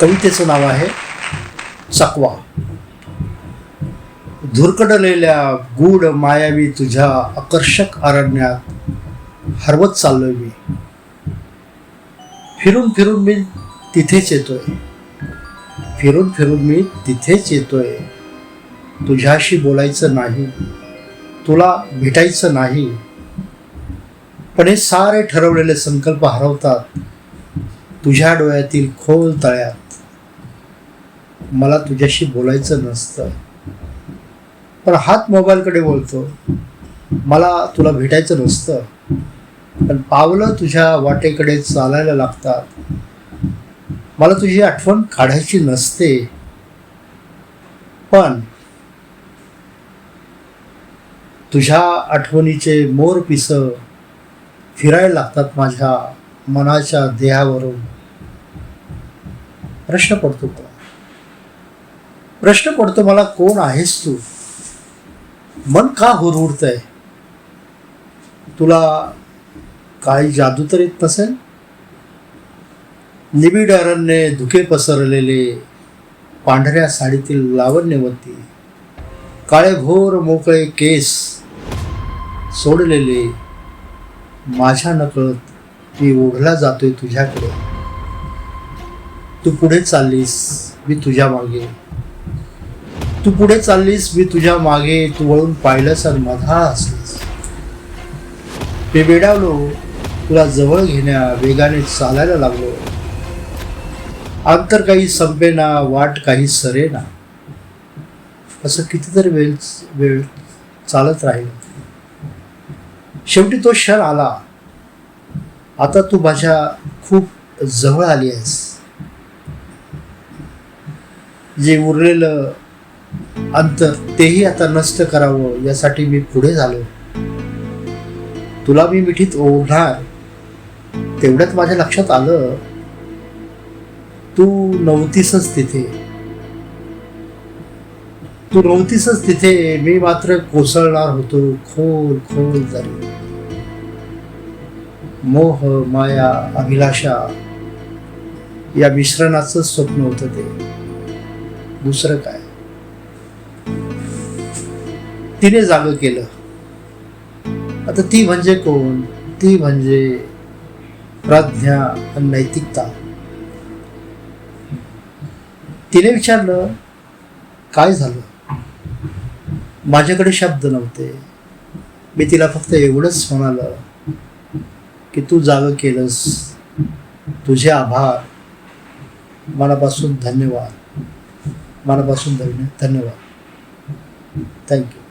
कवितेचं नाव आहे चकवा धुरकडलेल्या गूढ मायावी तुझ्या आकर्षक अरण्यात हरवत चाललोय मी. फिरून फिरून मी तिथेच येतोय. फिरून फिरून मी तिथेच येतोय. तुझ्याशी बोलायचं नाही तुला भेटायचं नाही. पण हे सारे ठरवलेले संकल्प हरवतात. तुझ्या डोळ्यातील खोल तळ्यात. मला तुझ्याशी बोलायचं नसतं. पण हात मोबाईलकडे बोलतो. मला तुला भेटायचं नसतं. पण पावलं तुझ्या वाटेकडे चालायला लागतात. मला तुझी आठवण काढायची नसते. पण तुझ्या आठवणीचे मोर पिस फिरायला लागतात माझ्या मनाच्या देहावरून. प्रश्न पडतो मला प्रश्न पडतो मला कोण आहेस तू? मन का हुरहुरतंय? तुला काही जादू तर येत नसेल? निबिड अरण्ये धुके पसरलेले पांढऱ्या साडीतील लावण्यवती काळे घोर मोकळे केस सोडलेले माझ्या नकळत मी ओढला जातोय तुझ्याकडे. तू पुढे चाललीस मी तुझ्या मागे. तू पुढे चाललीस मी तुझ्या मागे तू वळून पाहिलंस आणि मधा असलीस मी बेडावलो तुला जवळ घेण्या वेगाने चालायला लागलो. अंतर काही संपेना वाट काही सरेना असं कितीतरी वेळ वेळ चालत राहील. शेवटी तो क्षण आला. आता तू माझ्या खूप जवळ आली आहेस. जे उरलेलं अंतर तेही आता नष्ट करावं यासाठी मी पुढे झालो. तुला मी मिठीत ओढणार तेवढ्यात माझ्या लक्षात आलं. तू नव्हतीसच तिथे. तू नव्हतीसच तिथे मी मात्र कोसळणार होतो खोल खोल जरी मोह माया अभिलाषा या मिश्रणाचं स्वप्न होतं ते. दुसरं काय? तिने जाग केलं. आता ती म्हणजे कोण? ती म्हणजे प्रज्ञा आणि नैतिकता. तिने विचारलं काय झालं? माझ्याकडे शब्द नव्हते. मी तिला फक्त एवढंच म्हणालं की तू जाग केलंस. तुझे आभार. मनापासून धन्यवाद. मनापासून धन्य धन्यवाद. थँक्यू